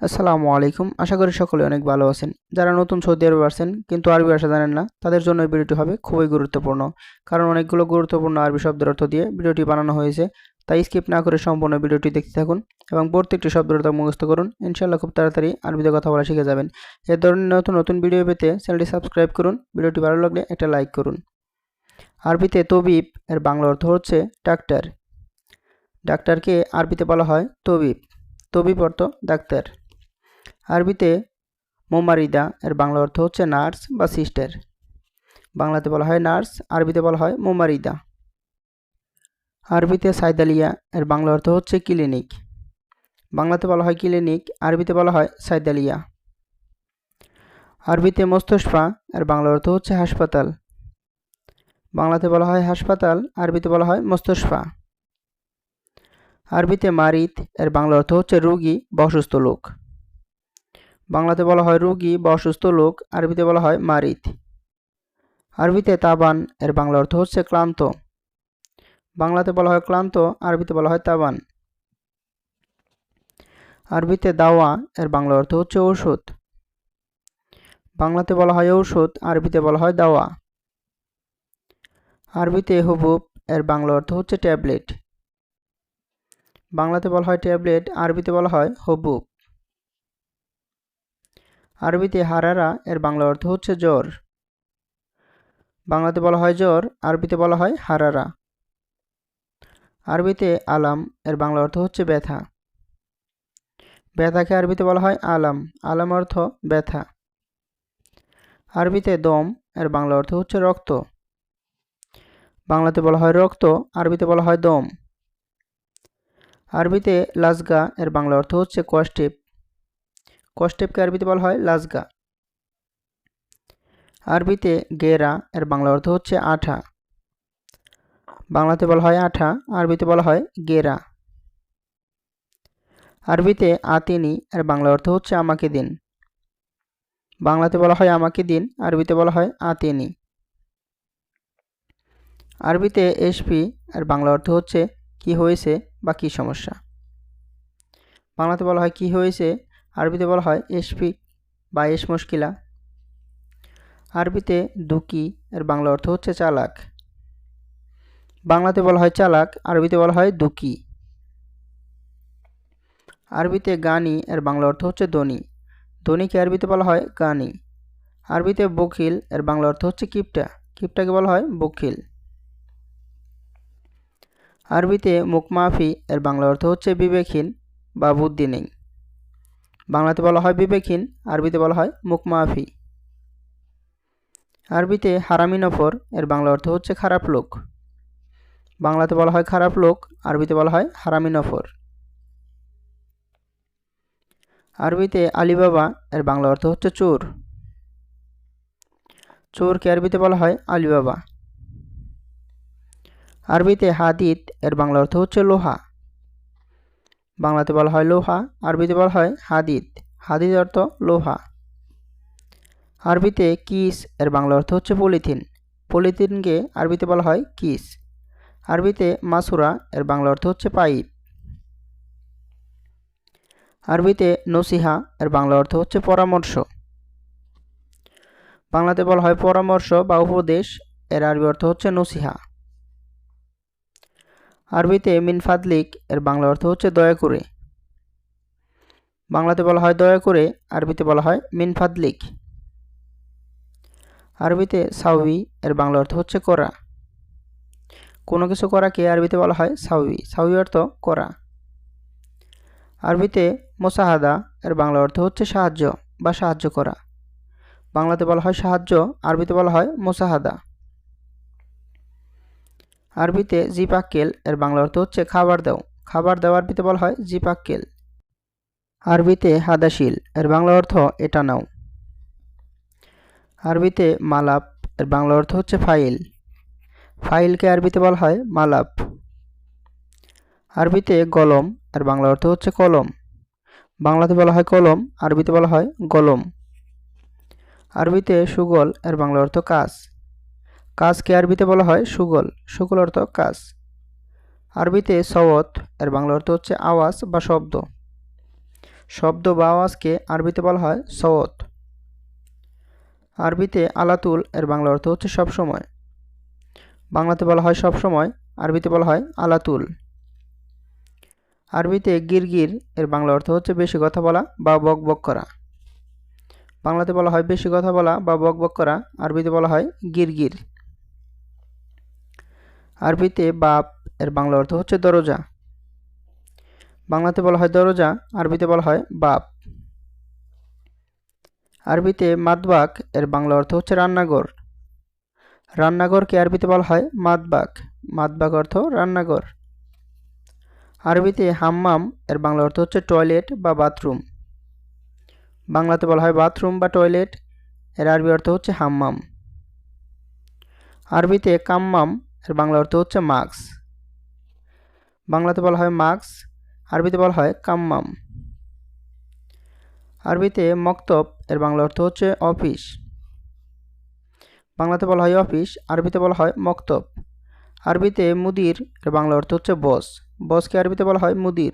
আসসালামু আলাইকুম। আশা করি সকলে অনেক ভালো আছেন। যারা নতুন সৌদি আরবে আসছেন, কিন্তু আরবি ভাষা জানেন না, তাদের জন্য এই ভিডিওটি হবে খুবই গুরুত্বপূর্ণ। কারণ অনেকগুলো গুরুত্বপূর্ণ আরবি শব্দের অর্থ দিয়ে ভিডিওটি বানানো হয়েছে, তাই স্কিপ না করে সম্পূর্ণ ভিডিওটি দেখতে থাকুন এবং প্রত্যেকটি শব্দের অর্থ মুখস্থ করুন। ইনশাল্লাহ খুব তাড়াতাড়ি আরবিতে কথা বলা শিখে যাবেন। এ ধরনের নতুন নতুন ভিডিও পেতে চ্যানেলটি সাবস্ক্রাইব করুন, ভিডিওটি ভালো লাগলে একটা লাইক করুন। আরবিতে তবিব, এর বাংলা অর্থ হচ্ছে ডাক্তার। ডাক্তারকে আরবিতে বলা হয় তবিব। তবিব অর্থ ডাক্তার। আরবিতে মোমারিদা, এর বাংলা অর্থ হচ্ছে নার্স বা সিস্টার। বাংলাতে বলা হয় নার্স, আরবিতে বলা হয় মোমারিদা। আরবিতে সাইদালিয়া, এর বাংলা অর্থ হচ্ছে ক্লিনিক। বাংলাতে বলা হয় ক্লিনিক, আরবিতে বলা হয় সাইদালিয়া। আরবিতে মোস্তফা এর বাংলা অর্থ হচ্ছে হাসপাতাল। বাংলাতে বলা হয় হাসপাতাল, আরবিতে বলা হয় মোস্তফা আরবিতে মারিত এর বাংলা অর্থ হচ্ছে রুগী বা অসুস্থ লোক। বাংলাতে বলা হয় রুগী বা অসুস্থ লোক, আরবিতে বলা হয় মারিত। আরবিতে তাবান, এর বাংলা অর্থ হচ্ছে ক্লান্ত। বাংলাতে বলা হয় ক্লান্ত, আরবিতে বলা হয় তাবান। আরবিতে দাওয়া, এর বাংলা অর্থ হচ্ছে ঔষধ। বাংলাতে বলা হয় ঔষধ, আরবিতে বলা হয় দাওয়া। আরবিতে হুবুব, এর বাংলা অর্থ হচ্ছে ট্যাবলেট। বাংলাতে বলা হয় ট্যাবলেট, আরবিতে বলা হয় হবুব। আরবিতে হারারা, এর বাংলা অর্থ হচ্ছে জ্বর। বাংলাতে বলা হয় জ্বর, আরবিতে বলা হয় হারারা। আরবিতে আলাম, এর বাংলা অর্থ হচ্ছে ব্যথা। ব্যথাকে আরবিতে বলা হয় আলাম। আলাম অর্থ ব্যথা। আরবিতে দম, এর বাংলা অর্থ হচ্ছে রক্ত। বাংলাতে বলা হয় রক্ত, আরবিতে বলা হয় দম। আরবিতে লাজগা, এর বাংলা অর্থ হচ্ছে কষ্টেপ। কষ্টেপকে আরবিতে বলা হয়? লাজগা। আরবিতে গেরা, এর বাংলা অর্থ হচ্ছে আঠা। বাংলাতে বলা হয় আঠা, আরবিতে বলা হয় গেরা। আরবিতে আতিনি, এর বাংলা অর্থ হচ্ছে আমাকে দিন। বাংলাতে বলা হয় আমাকে দিন, আরবিতে বলা হয় আতিনি। আরবিতে এসপি, এর বাংলা অর্থ হচ্ছে কি হয়েছে বা কি সমস্যা। বাংলাতে বলা হয় কি হয়েছে আরবিতে বলা হয় এসপি বা এস মুশকিলা। আরবিতে দুকি, এর বাংলা অর্থ হচ্ছে চালাক। বাংলাতে বলা হয় চালাক, আরবিতে বলা হয় দুকি। আরবিতে গানি, এর বাংলা অর্থ হচ্ছে ধনী। ধনীকে আরবিতে বলা হয় গানি। আরবিতে বকিল এর বাংলা অর্থ হচ্ছে কিপটা। কিপটাকে বলা হয় বকিল আরবিতে মুখমাফি, এর বাংলা অর্থ হচ্ছে বিবেকহীন বা বুদ্ধি নেই বাংলাতে বলা হয় বিবেকহীন, আরবিতে বলা হয় মুখমাফি। আরবিতে হারামি নফর, এর বাংলা অর্থ হচ্ছে খারাপ লোক। বাংলাতে বলা হয় খারাপ লোক, আরবিতে বলা হয় হারামি নফর। আরবিতে আলিবাবা, এর বাংলা অর্থ হচ্ছে চোর। চোরকে আরবিতে বলা হয় আলিবাবা। আরবিতে হাদিদ এর বাংলা অর্থ হচ্ছে লোহা। বাংলাতে বলা হয় লোহা, আরবিতে বলা হয় হাদিদ। হাদিদ অর্থ লোহা। আরবিতে কিস, এর বাংলা অর্থ হচ্ছে পলিথিন। পলিথিনকে আরবিতে বলা হয় কিস। আরবিতে মাসুরা, এর বাংলা অর্থ হচ্ছে পাইপ। আরবিতে নসিহা, এর বাংলা অর্থ হচ্ছে পরামর্শ। বাংলাতে বলা হয় পরামর্শ বা উপদেশ, এর আরবি অর্থ হচ্ছে নসিহা। আরবিতে মিন ফাদলিক, এর বাংলা অর্থ হচ্ছে দয়া করে। বাংলাতে বলা হয় দয়া করে, আরবিতে বলা হয় মিনফাদলিক আরবিতে সাউই এর বাংলা অর্থ হচ্ছে করা। কোনো কিছু করাকে আরবিতে বলা হয় সাউই সাউই অর্থ করা। আরবিতে মোসাহাদা, এর বাংলা অর্থ হচ্ছে সাহায্য বা সাহায্য করা। বাংলাতে বলা হয় সাহায্য, আরবিতে বলা হয় মোসাহাদা। আরবিতে জিপাক্কেল, এর বাংলা অর্থ হচ্ছে খাবার দাও। খাবার দেওয়া আরবিতে বলা হয় জিপাক্কেল। আরবিতে হাদাশিল, এর বাংলা অর্থ এটা নাও। আরবিতে মালাপ, এর বাংলা অর্থ হচ্ছে ফাইল। ফাইলকে আরবিতে বলা হয় মালাপ। আরবিতে গলম এর বাংলা অর্থ হচ্ছে কলম। বাংলাতে বলা হয় কলম, আরবিতে বলা হয় গলম। আরবিতে সুগল, এর বাংলা অর্থ কাজ কাজকে আরবিতে বলা হয় সুগল। সুগল অর্থ কাজ। আরবিতে সওয়ত, এর বাংলা অর্থ হচ্ছে আওয়াজ বা শব্দ। শব্দ বা আওয়াজকে আরবিতে বলা হয় সওত আরবিতে আলাতুল, এর বাংলা অর্থ হচ্ছে সবসময় বাংলাতে বলা হয় সবসময় আরবিতে বলা হয় আলাতুল। আরবিতে গিরগির, এর বাংলা অর্থ হচ্ছে বেশি কথা বলা বা বক বক করা। বাংলাতে বলা হয় বেশি কথা বলা বা বক বক করা, আরবিতে বলা হয় গিরগির। আরবিতে বাপ, এর বাংলা অর্থ হচ্ছে দরজা। বাংলাতে বলা হয় দরজা, আরবিতে বলা হয় বাপ। আরবিতে মাদবাক, এর বাংলা অর্থ হচ্ছে রান্নাঘর। রান্নাঘরকে আরবিতে বলা হয় মাদবাক। মাদবাক অর্থ রান্নাঘর। আরবিতে হাম্মাম, এর বাংলা অর্থ হচ্ছে টয়লেট বা বাথরুম। বাংলাতে বলা হয় বাথরুম বা টয়লেট, এর আরবি অর্থ হচ্ছে হাম্মাম। আরবিতে কাম্মাম এর বাংলা অর্থ হচ্ছে মাক্স বাংলাতে বলা হয় মাক্স আরবিতে বলা হয় কাম্মাম। আরবিতে মক্তব, এর বাংলা অর্থ হচ্ছে অফিস বাংলাতে বলা হয় অফিস আরবিতে বলা হয় মক্তব। আরবিতে মুদির, এর বাংলা অর্থ হচ্ছে বস বসকে আরবিতে বলা হয় মুদির।